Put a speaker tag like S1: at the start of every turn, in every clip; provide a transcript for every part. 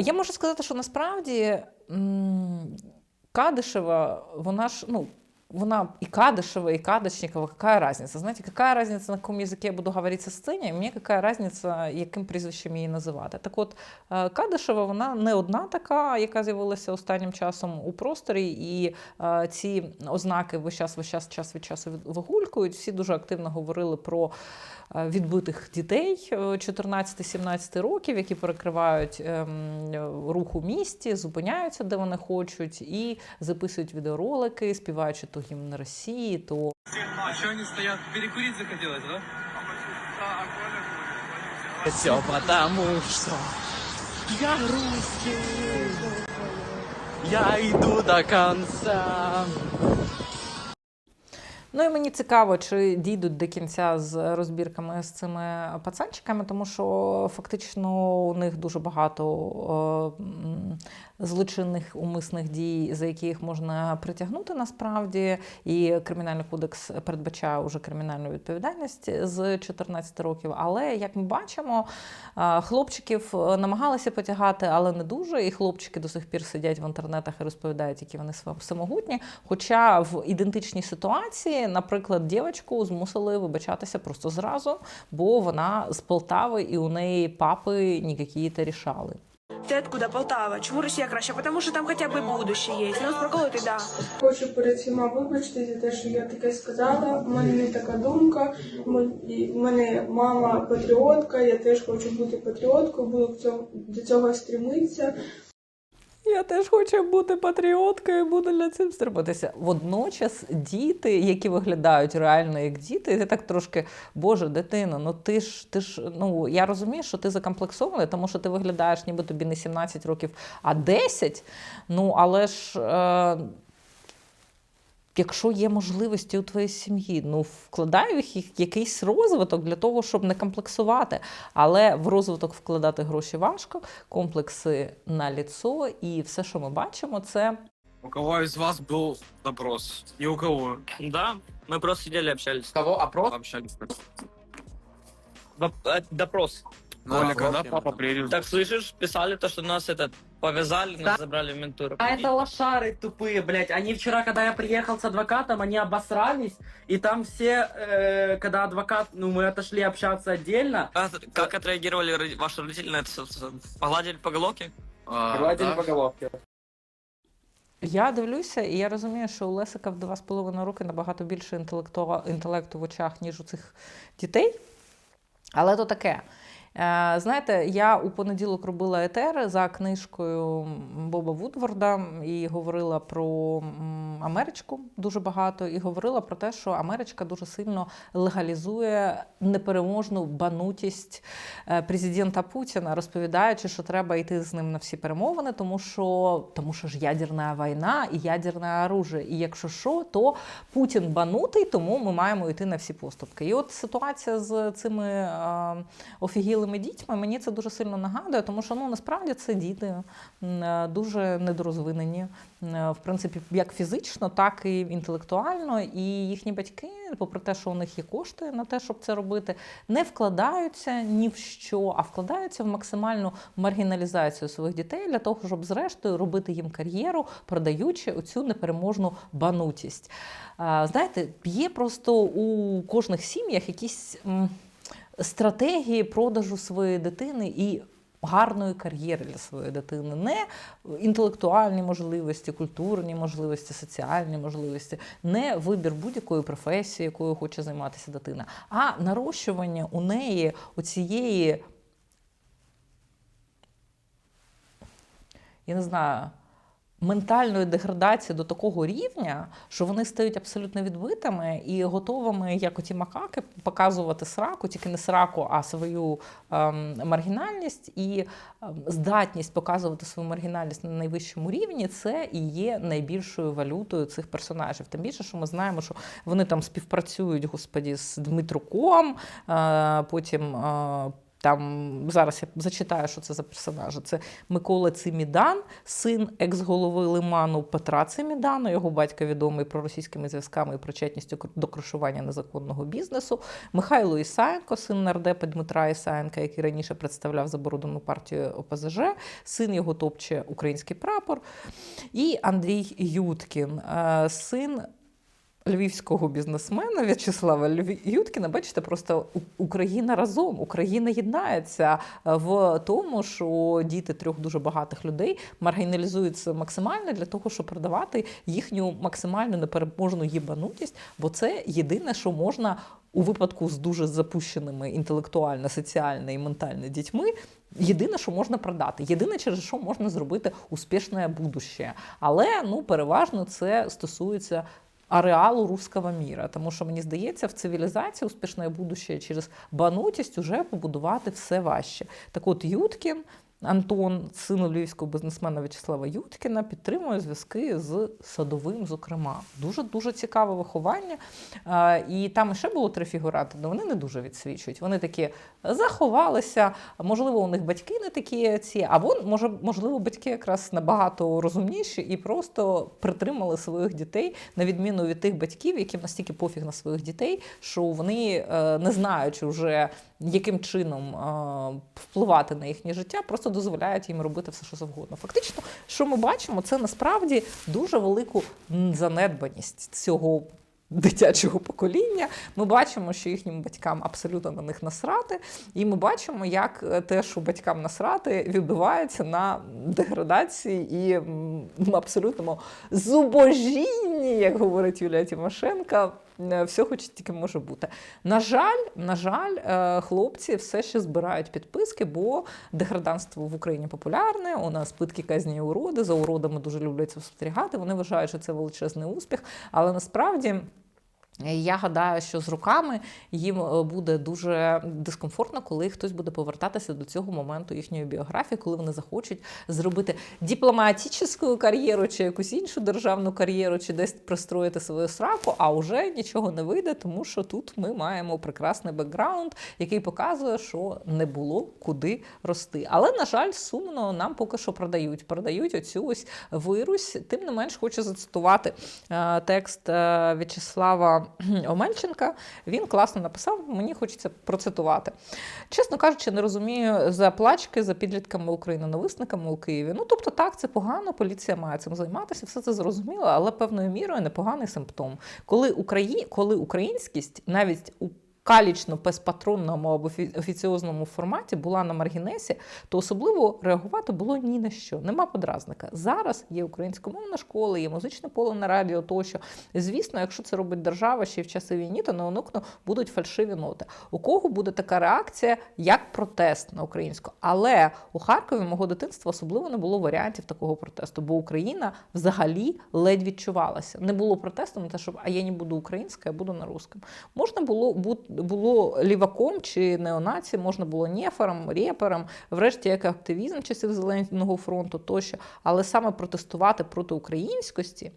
S1: Я можу сказати, що насправді м, Кадышева, вона ж, ну, вона и Кадышева, и Кадочникова, какая разница? Знаете, какая разница, на каком языке я буду говорить со сцені, і мені какая разница, яким прізвищем її називати. Так от, е, Кадышева, вона не одна така, яка з'явилася останнім часом у просторі, і е, ці ознаки весь час, весь час, час від часу від- вигулькують. Всі дуже активно говорили про е, відбитих дітей е, 14-17 років, які перекривають ем, рух у місті, зупиняються, де вони хочуть, і записують відеоролики, співаючи то гімн Росії, то
S2: А что они стоят? Перекурить захотелось, да?
S3: Все потому, что я русский. Я иду до конца.
S1: Ну і мені цікаво, чи дійдуть до кінця з розбірками з цими пацанчиками, тому що фактично у них дуже багато е, злочинних умисних дій, за які їх можна притягнути насправді. І кримінальний кодекс передбачає уже кримінальну відповідальність з 14 років. Але як ми бачимо, е, хлопчиків намагалися потягати, але не дуже. І хлопчики до сих пір сидять в інтернетах і розповідають, які вони всемогутні. Хоча в ідентичній ситуації, наприклад, дівчинку змусили вибачатися просто зразу, бо вона з Полтави і у неї папи ніякі-то рішали.
S4: Ты откуда, Полтава? Чому Росія краще? Потому що там хоча б будущее є. Ну, проколоти, да.
S5: Хочу перед всіма вибачити за те, що я таке сказала. У мене не така думка. В мене мама патріотка, я теж хочу бути патріоткою, буду до цього стремитися.
S1: Я теж хочу бути патріоткою, буду для цим стриматися. Водночас діти, які виглядають реально як діти, ти так трошки, Боже, дитино, ну ти ж ти ж ну я розумію, що ти закомплексований, тому що ти виглядаєш, ніби тобі не 17 років, а 10. Ну але ж. Е- Якщо є можливості у твоїй сім'ї, ну вкладай в їх якийсь розвиток для того, щоб не комплексувати. Але в розвиток вкладати гроші важко, комплекси на ліцо, і все, що ми бачимо, це
S2: У кого из вас был допрос? Ни у кого.
S3: Да, мы просто сидели общались.
S6: Кого? Опрос?
S2: Общались.
S3: Воп- э, Допрос.
S2: Коля, когда папа приедет?
S3: Так слышишь, писали то, что нас этот повязали, нас забрали в ментуру.
S7: А это лошары тупые, блядь. Они вчера, когда я приехал с адвокатом, они обосрались. И там все, э, когда адвокат, ну, мы отошли общаться отдельно.
S3: А Как отреагировали роди- ваши родители на это? с- с- Погладили по головке?
S2: А,
S7: Гладили
S2: да?
S7: по головке.
S1: Я дивлюся, і я розумію, що у Лесика в два з половиною роки набагато більше інтелекту, інтелекту в очах, ніж у цих дітей. Але то таке. Е, Знаєте, я у понеділок робила етер за книжкою Боба Вудворда і говорила про Америчку дуже багато, і говорила про те, що Америчка дуже сильно легалізує непереможну банутість е, президента Путіна, розповідаючи, що треба йти з ним на всі перемовини, тому що, тому що ж ядерна війна і ядерне оружие. І якщо що, то Путін банутий, тому ми маємо йти на всі поступки. І от ситуація з цими е, офігілими дітьми мені це дуже сильно нагадує, тому що ну насправді це діти е, дуже недорозвинені, е, в принципі, як фізично, так і інтелектуально. І їхні батьки, попри те, що у них є кошти на те, щоб це робити, не вкладаються ні в що, а вкладаються в максимальну маргіналізацію своїх дітей для того, щоб зрештою робити їм кар'єру, продаючи оцю непереможну банутість. Знаєте, є просто у кожних сім'ях якісь стратегії продажу своєї дитини і. Гарної кар'єри для своєї дитини, не інтелектуальні можливості, культурні можливості, соціальні можливості, не вибір будь-якої професії, якою хоче займатися дитина, а нарощування у неї оцієї, я не знаю, ментальної деградації до такого рівня, що вони стають абсолютно відбитими і готовими, як оті макаки, показувати сраку, тільки не сраку, а свою ем, маргінальність і ем, здатність показувати свою маргінальність на найвищому рівні, це і є найбільшою валютою цих персонажів. Тим більше, що ми знаємо, що вони там співпрацюють, господі, з Дмитруком, е, потім. Е, Там зараз я зачитаю, що це за персонажі. Це Микола Цимідан, син екс-голови Лиману Петра Цимідана. Його батько відомий проросійськими зв'язками і причетністю до крушування незаконного бізнесу. Михайло Ісаєнко, син нардепа Дмитра Ісаєнка, який раніше представляв заборонену партію ОПЗЖ, син його топче український прапор. І Андрій Юткін, е, син львівського бізнесмена В'ячеслава Юткіна. Бачите, просто Україна разом, Україна єднається е, в тому, що діти трьох дуже багатих людей маргіналізуються максимально для того, щоб продавати їхню максимально непереможну їбанутість, бо це єдине, що можна. У випадку з дуже запущеними інтелектуально, соціально і ментально дітьми, єдине, що можна продати, єдине, через що можна зробити успішне будуще. Але ну переважно це стосується ареалу руского міра. Тому що мені здається, в цивілізації успішне будущее через банутість уже побудувати все важче. Так от Юткін. Антон, син львівського бізнесмена В'ячеслава Юткіна, підтримує зв'язки з садовим, зокрема. Дуже дуже цікаве виховання. І там ще було три фігуранти, але вони не дуже відсвічують. Вони такі заховалися. Можливо, у них батьки не такі ці, або може, можливо, батьки якраз набагато розумніші і просто притримали своїх дітей, на відміну від тих батьків, яким настільки пофіг на своїх дітей, що вони е, не знаючи вже яким чином впливати на їхнє життя, просто дозволяють їм робити все, що завгодно. Фактично, що ми бачимо, це насправді дуже велику занедбаність цього. Дитячого покоління ми бачимо, що їхнім батькам абсолютно на них насрати, і ми бачимо, як е, те, що батькам насрати, відбувається на деградації і абсолютному зубожінні, як говорить Юлія Тимошенка, е, всього, що тільки може бути. На жаль, на жаль, е, хлопці все ще збирають підписки, бо деграданство в Україні популярне. У нас питки казні уроди. За уродами дуже люблять спостерігати. Вони вважають, що це величезний успіх, але насправді. Я гадаю, що з роками їм е, буде дуже дискомфортно, коли хтось буде повертатися до цього моменту їхньої біографії, коли вони захочуть зробити дипломатичну кар'єру чи якусь іншу державну кар'єру, чи десь пристроїти свою сраку, а вже нічого не вийде, тому що тут ми маємо прекрасний бекграунд, який показує, що не було куди рости. Але на жаль, сумно нам поки що продають. Продають оцю ось вирусь. Тим не менш, хочу зацитувати е, текст е, В'ячеслава Омельченка. Він класно написав. Мені хочеться процитувати. Чесно кажучи, не розумію заплачки за підлітками україноненависниками у Києві. Ну тобто, так, це погано. Поліція має цим займатися, все це зрозуміло, але певною мірою непоганий симптом. Коли Украї... коли українськість навіть у калічно безпатронному або фі- офіціозному форматі була на маргінесі, то особливо реагувати було ні на що. Нема подразника. Зараз є українськомовна школа, є музичне поле на радіо тощо. Звісно, якщо це робить держава ще й в часи війни, то на онукно будуть фальшиві ноти. У кого буде така реакція, як протест на українську? Але у Харкові мого дитинства особливо не було варіантів такого протесту, бо Україна взагалі ледь відчувалася. Не було протесту на те, щоб а я не буду українська, я буду на русском. Можна було бути було ліваком чи неонаці, можна було нефером, репером, врешті як активізм часів Зеленого фронту тощо. Але саме протестувати проти українськості.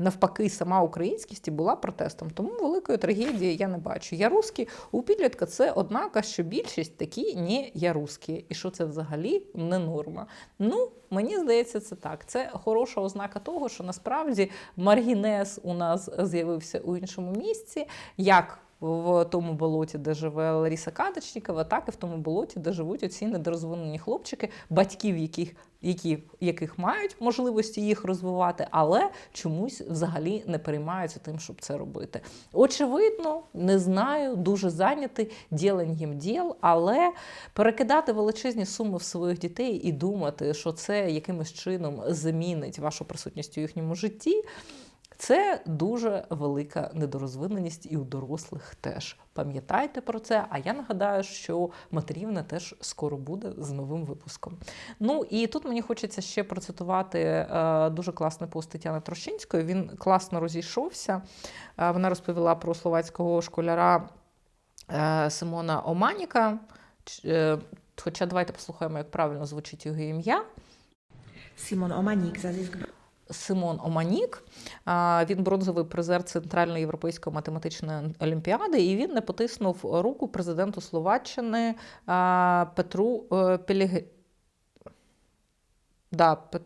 S1: Навпаки, сама українськість була протестом. Тому великої трагедії я не бачу. Я русський у підлітка це однака, що більшість такі не я русські. І що це взагалі не норма. Ну, мені здається, це так. Це хороша ознака того, що насправді маргінез у нас з'явився у іншому місці. як в тому болоті, де живе Ларіса Кадочнікова, так і в тому болоті, де живуть оці недорозвинені хлопчики, батьків, яких, які, яких мають можливості їх розвивати, але чомусь взагалі не переймаються тим, щоб це робити. Очевидно, не знаю, дуже зайнятий діленням діл, але перекидати величезні суми в своїх дітей і думати, що це якимось чином замінить вашу присутність у їхньому житті. Це дуже велика недорозвиненість і у дорослих теж. Пам'ятайте про це. А я нагадаю, що матерівна теж скоро буде з новим випуском. Ну і тут мені хочеться ще процитувати е, дуже класний пост Тетяни Трощинської. Він класно розійшовся. Е, вона розповіла про словацького школяра е, Симона Оманіка. Хоча давайте послухаємо, як правильно звучить його ім'я.
S6: Omaník z Aziz
S1: Симон Оманік. Він бронзовий призер Центральної європейської математичної олімпіади, і він не потиснув руку президенту Словаччини Петру е, Пеліг... Да, Пет...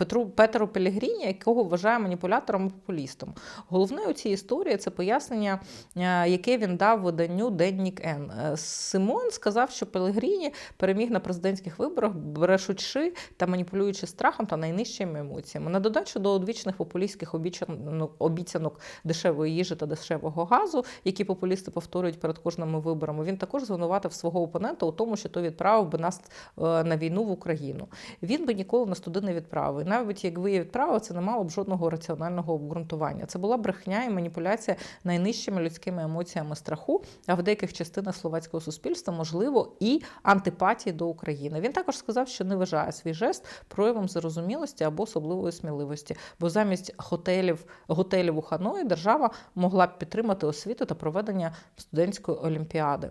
S1: Петру Петеру Пелігріні, якого вважає маніпулятором і популістом. Головне у цій історії це пояснення, е, яке він дав виданню Деннік Н. Е, Симон сказав, що Пелігріні переміг на президентських виборах, брешучи та маніпулюючи страхом та найнижчими емоціями. На додачу до одвічних популістських обіцянок, обіцянок дешевої їжі та дешевого газу, які популісти повторюють перед кожними виборами. Він також звинуватив свого опонента у тому, що той відправив би нас е, на війну в Україну. Він би ніколи нас туди не відправив. Навіть якби її відправив, це не мало б жодного раціонального обґрунтування. Це була брехня і маніпуляція найнижчими людськими емоціями страху, а в деяких частинах словацького суспільства можливо і антипатії до України. Він також сказав, що не вважає свій жест проявом зарозумілості або особливої сміливості, бо замість готелів, готелів у Ханої держава могла б підтримати освіту та проведення студентської олімпіади.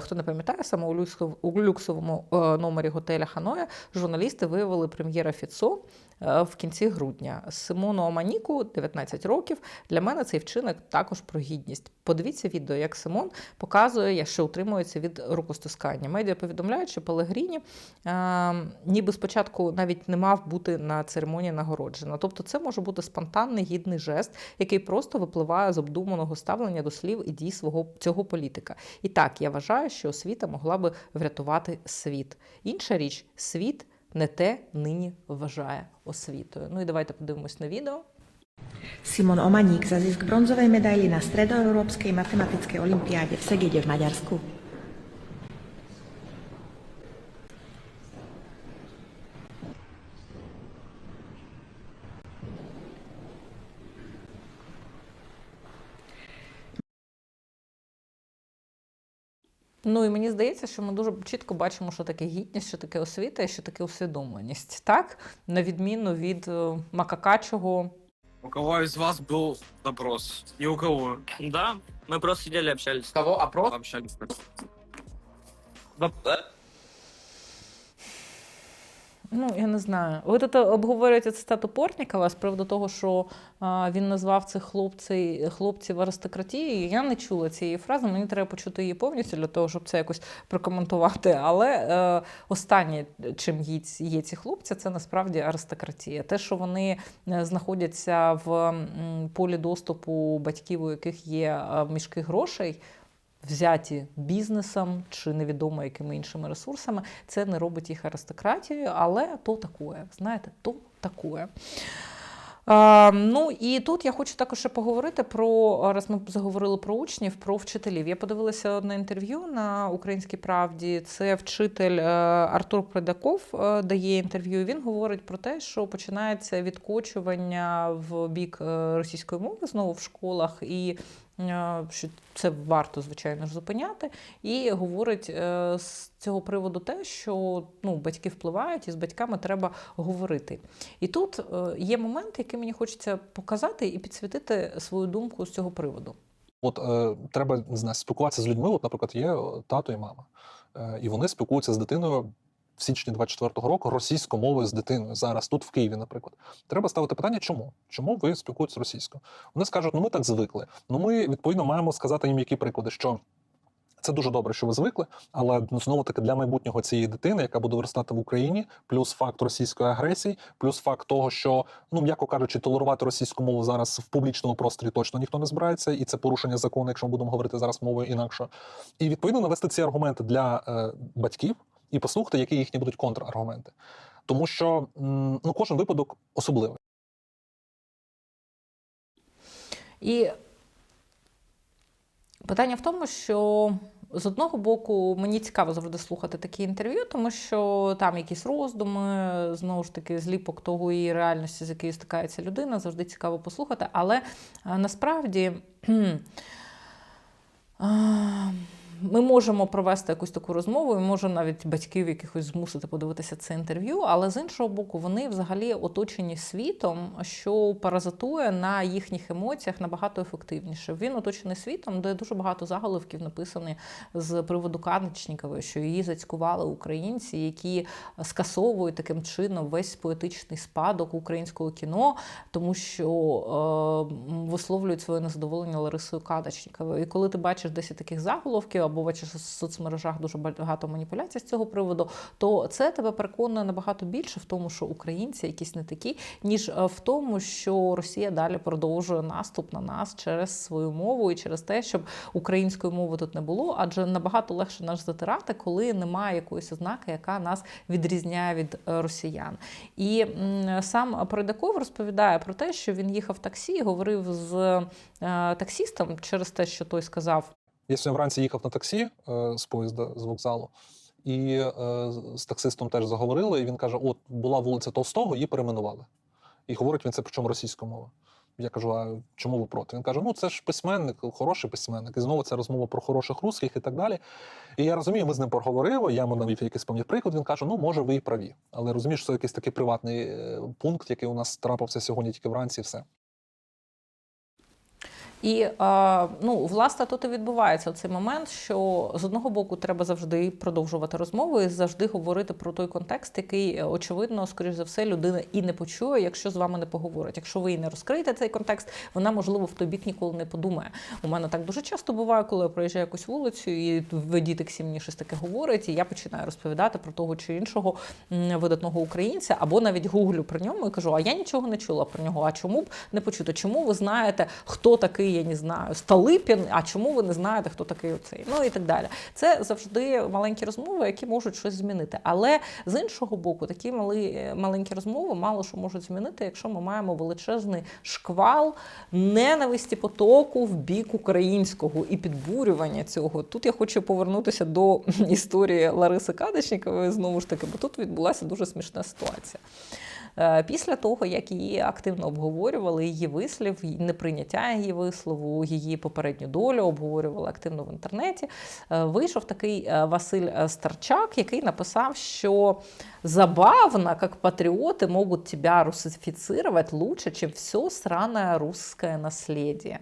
S1: Хто не пам'ятає, саме у люксов- люксовому е, номері готеля Ханоя журналісти виявили прем'єра Фіцо в кінці грудня. Симону Оманіку 19 років. Для мене цей вчинок також про гідність. Подивіться відео, як Симон показує, як що утримується від рукостискання. Медіа повідомляють, що Пелегріні е, ніби спочатку навіть не мав бути на церемонії нагороджена. Тобто, це може бути спонтанний гідний жест, який просто випливає з обдуманого ставлення до слів і дій свого цього політика. І так, я вважаю, що освіта могла би врятувати світ. Інша річ, світ не те нині вважає освітою. Ну і давайте подивимось на відео.
S6: Simon Omaník za zisk bronzovej medaily na Stredoeurópskej matematickej olympiáde v Segede v Maďarsku.
S1: Ну і мені здається, що ми дуже чітко бачимо, що таке гідність, що таке освіта і що таке усвідомленість. Так, на відміну від е, макакачого
S2: У кого из вас был допрос? Ни у кого.
S3: Да, мы просто сидели общались.
S7: Кого? Опрос?
S2: Общались.
S3: Воп- э,
S1: Ну, я не знаю. Ви тут обговорюєте цитату Портнікова з приводу того, що а, він назвав цих хлопців, хлопців аристократією. Я не чула цієї фрази, мені треба почути її повністю для того, щоб це якось прокоментувати. Але е, останнє, чим є, є ці хлопці, це насправді аристократія. Те, що вони е, знаходяться в полі доступу батьків, у яких є е, мішки грошей. Взяті бізнесом чи невідомо якими іншими ресурсами, це не робить їх аристократією, але то такое. Знаєте, то такое. А, ну і тут я хочу також ще поговорити про раз ми заговорили про учнів, про вчителів. Я подивилася одне інтерв'ю на Українській правді. Це вчитель е, Артур Предаков е, дає інтерв'ю. Він говорить про те, що починається відкочування в бік е, російської мови знову в школах, і що це варто звичайно ж зупиняти. І говорить е, з цього приводу те, що ну, батьки впливають, і з батьками треба говорити. І тут е, є момент, який мені хочеться показати і підсвітити свою думку з цього приводу.
S8: От е, треба не знаю, спілкуватися з людьми. От, наприклад, є е, тато і мама, е, і вони спілкуються з дитиною в січні 24-го року російською мовою з дитиною зараз, тут в Києві, наприклад. Треба ставити питання, чому? Чому ви спілкуєтесь російською? Вони скажуть, ну ми так звикли. Ну ми відповідно маємо сказати їм які приклади, що. Це дуже добре, що ви звикли, але ну, знову таки для майбутнього цієї дитини, яка буде виростати в Україні, плюс факт російської агресії, плюс факт того, що ну м'яко кажучи, толерувати російську мову зараз в публічному просторі точно ніхто не збирається, і це порушення закону, якщо ми будемо говорити зараз мовою інакше. І відповідно навести ці аргументи для е, батьків і послухати, які їхні будуть контраргументи. Тому що ну кожен випадок особливий.
S1: І питання в тому, що з одного боку мені цікаво завжди слухати такі інтерв'ю, тому що там якісь роздуми, знову ж таки, зліпок того і реальності, з якою стикається людина, завжди цікаво послухати. Але насправді. Ми можемо провести якусь таку розмову, і може навіть батьків якихось змусити подивитися це інтерв'ю, але з іншого боку, вони взагалі оточені світом, що паразитує на їхніх емоціях набагато ефективніше. Він оточений світом, де дуже багато заголовків написані з приводу Канечнікової, що її зацькували українці, які скасовують таким чином весь поетичний спадок українського кіно, тому що е, висловлюють своє незадоволення Ларисою Кадачніковою. І коли ти бачиш 10 таких заголовків бачиш в соцмережах дуже багато маніпуляцій з цього приводу, то це тебе переконує набагато більше в тому, що українці якісь не такі, ніж е, в тому, що Росія далі продовжує наступ на нас через свою мову і через те, щоб української мови тут не було, адже набагато легше нас затирати, коли немає якоїсь ознаки, яка нас відрізняє від е, росіян. І сам Пройдаков розповідає про те, що він їхав в таксі, говорив з е, таксістом через те, що той сказав.
S8: Я сьогодні вранці їхав на таксі е, з поїзда з вокзалу, і е, з- таксистом теж заговорили. І він каже: От була вулиця Толстого, її перейменували. І говорить він це причому російською мовою. Я кажу, а чому ви проти? Він каже: ну це ж письменник, хороший письменник. І знову це розмова про хороших русських і так далі. І я розумію, ми з ним поговорили, я йому навів якийсь певний приклад. Він каже: ну, може, ви і праві. Але розумієш, що це якийсь такий приватний е, пункт, який у нас трапився сьогодні тільки вранці, і все.
S1: І е, ну, власне, тут і відбувається цей момент, що з одного боку треба завжди продовжувати розмову і завжди говорити про той контекст, який е, очевидно, скоріш за все, людина і не почує, якщо з вами не поговорить. Якщо ви і не розкриєте цей контекст, вона можливо в той бік ніколи не подумає. У мене так дуже часто буває, коли я проїжджаю якусь вулицю, і веді таксі мені щось таке говорить, і я починаю розповідати про того чи іншого видатного українця, або навіть гуглю про ньому і кажу: а я нічого не чула про нього. А чому б не почути? Чому ви знаєте, хто такий, я не знаю, Столипін, а чому ви не знаєте, хто такий оцей? Ну і так далі. Це завжди маленькі розмови, які можуть щось змінити. Але з іншого боку, такі мали, маленькі розмови мало що можуть змінити, якщо ми маємо величезний шквал ненависті потоку в бік українського і підбурювання цього. Тут я хочу повернутися до історії Лариси Кадочникової знову ж таки, бо тут відбулася дуже смішна ситуація. Е, Після того, як її активно обговорювали, її вислів, неприйняття її вислову, її попередню долю обговорювали активно в інтернеті. е, Вийшов такий е, Василь Старчак, який написав, що забавно, как патриоты могут тебя русифицировать лучше, чем все сраное русское наследие.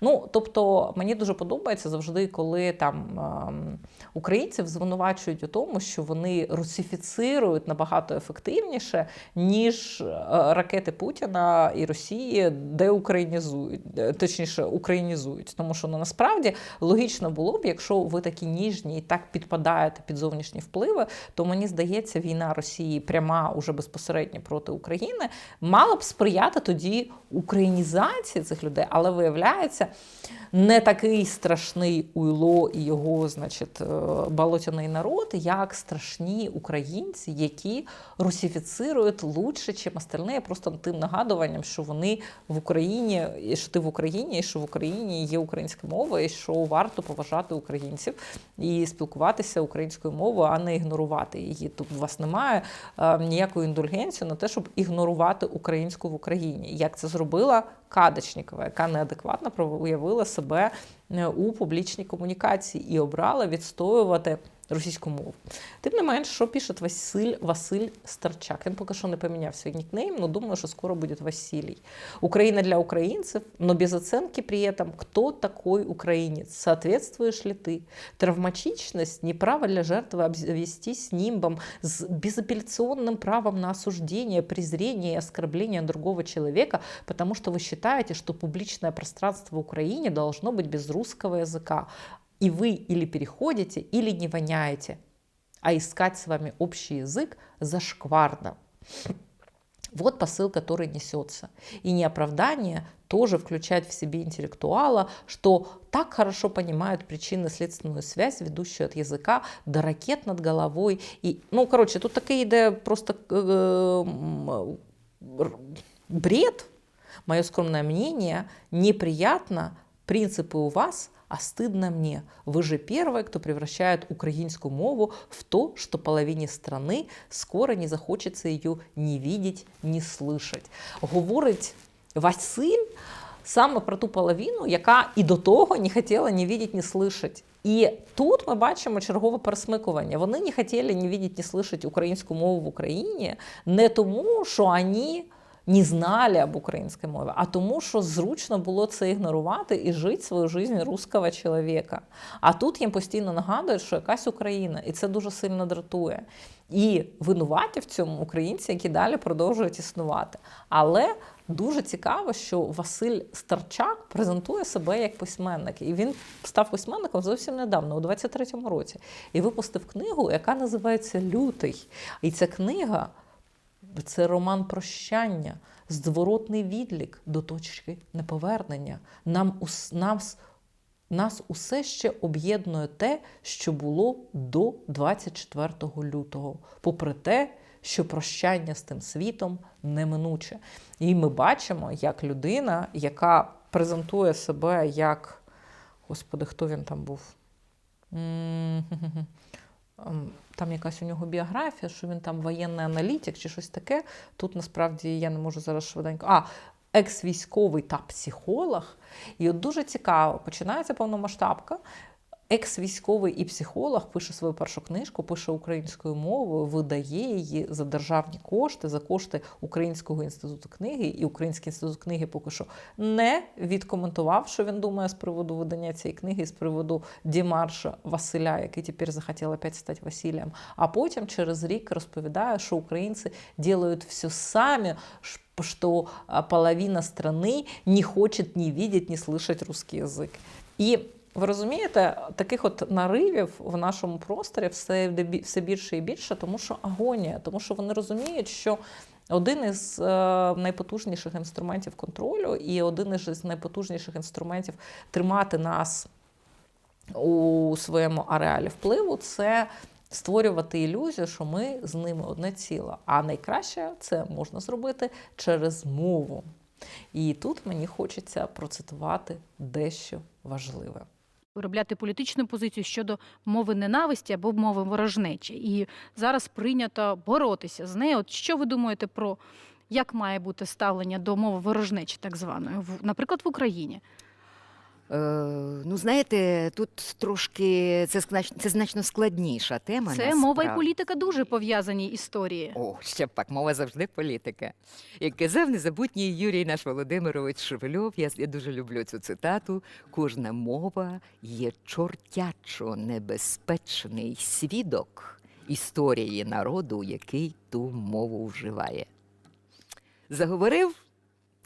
S1: Ну, тобто, мені дуже подобається завжди, коли там ем, українців звинувачують у тому, що вони русифіцирують набагато ефективніше, ніж е, ракети Путіна і Росії деукраїнізують, е, точніше, українізують. Тому що ну, насправді логічно було б, якщо ви такі ніжні і так підпадаєте під зовнішні впливи, то мені здається, війна Росії пряма уже безпосередньо проти України мала б сприяти тоді українізації цих людей, але виявляється, не такий страшний уйло і його, значить, е, болотяний народ, як страшні українці, які русифіцирують лучше, ніж остальні, просто тим нагадуванням, що вони в Україні, і що ти в Україні, і що в Україні є українська мова, і що варто поважати українців і спілкуватися українською мовою, а не ігнорувати її. Тут у вас немає е, ніякої індульгенції на те, щоб ігнорувати українську в Україні, як це зробила Кадочникова, яка неадекватно проявила себе е, у публічній комунікації і обрала відстоювати російську мову. Тим не менш, що пише Василь Василь Старчак. Він поки що не поміняв свій нікнейм, але думаю, що скоро буде Василій. Україна для українців, но без оценки при этом, кто такой украинец, соответствуешь ли ты. Травматичность, не право для жертвы обзавестись нимбом с безапелляционным правом на осуждение, презрение и оскорбление другого человека, потому что вы считаете, что публичное пространство в Украине должно быть без русского языка. И вы или переходите, или не воняете. А искать с вами общий язык зашкварно. Вот посыл, который несется. И не оправдание тоже включает в себе интеллектуала, что так хорошо понимают причинно-следственную связь, ведущую от языка до ракет над головой. И, ну, короче, тут такая идея просто э, бред, мое скромное мнение, неприятно, принципы у вас, а стыдно мне. Вы же первые, кто превращает украинскую мову в то, что половине страны скоро не захочется ее ни видеть, ни слышать. Говорить Василь саме про ту половину, яка і до того не хотіла ні видеть, ні слышать. І тут ми бачимо чергове пересмикування. Вони не хотіли ні видеть, ні слышать українську мову в Україні не тому, що вони не знали об українській мові, а тому, що зручно було це ігнорувати і жити свою життя русского чоловіка. А тут їм постійно нагадують, що якась Україна, і це дуже сильно дратує. І винуваті в цьому українці, які далі продовжують існувати. Але дуже цікаво, що Василь Старчак презентує себе як письменник, і він став письменником зовсім недавно, у 23-му році, і випустив книгу, яка називається Лютий. І ця книга це роман прощання, зворотний відлік до точки неповернення. Нам, ус- нас, нас усе ще об'єднує те, що було до 24 лютого, попри те, що прощання з тим світом неминуче. І ми бачимо, як людина, яка презентує себе як. Господи, хто він там був? Ем, Там якась у нього біографія, що він там воєнний аналітик чи щось таке. Тут насправді я не можу зараз швиденько. А, екс-військовий та психолог. І от дуже цікаво, починається повномасштабка. Екс-військовий і психолог пише свою першу книжку, пише українською мовою, видає її за державні кошти, за кошти Українського інституту книги. І Український інститут книги поки що не відкоментував, що він думає з приводу видання цієї книги, з приводу Дімарша Василя, який тепер захотів опять стати Василієм. А потім через рік розповідає, що українці роблять все самі, що половина страны не хочет ни видеть, ни слышать русский язик. І ви розумієте, таких от наривів в нашому просторі все, все більше і більше, тому що агонія, тому що вони розуміють, що один із е, найпотужніших інструментів контролю і один із найпотужніших інструментів тримати нас у своєму ареалі впливу це створювати ілюзію, що ми з ними одне ціло. А найкраще це можна зробити через мову. І тут мені хочеться процитувати дещо важливе.
S9: Виробляти політичну позицію щодо мови ненависті або мови ворожнечі. І зараз прийнято боротися з нею. От що ви думаєте про як має бути ставлення до мови ворожнечі, так званої, наприклад, в Україні?
S10: Е, ну, знаєте, тут трошки це, знач- це значно складніша тема.
S9: Це мова і політика дуже пов'язані історії.
S10: О, ще б пак, мова завжди політика. Як казав незабутній Юрій наш Володимирович Шевельов, я, я дуже люблю цю цитату. Кожна мова є чортячо небезпечний свідок історії народу, який ту мову вживає. Заговорив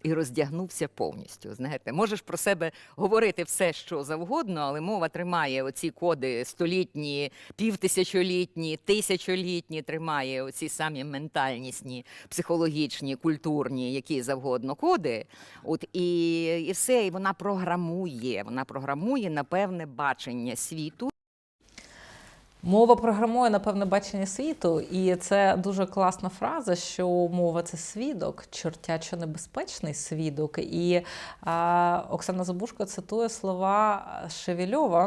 S10: і роздягнувся повністю. Знаєте, можеш про себе говорити все, що завгодно, але мова тримає оці коди столітні, півтисячолітні, тисячолітні, тримає оці самі ментальнісні, психологічні, культурні, які завгодно коди. От і, і все, і вона програмує. Вона програмує на певне бачення світу.
S1: Мова програмує напевне бачення світу, і це дуже класна фраза, що мова це свідок, чортячо небезпечний свідок. І а, Оксана Забушко цитує слова Шевельова,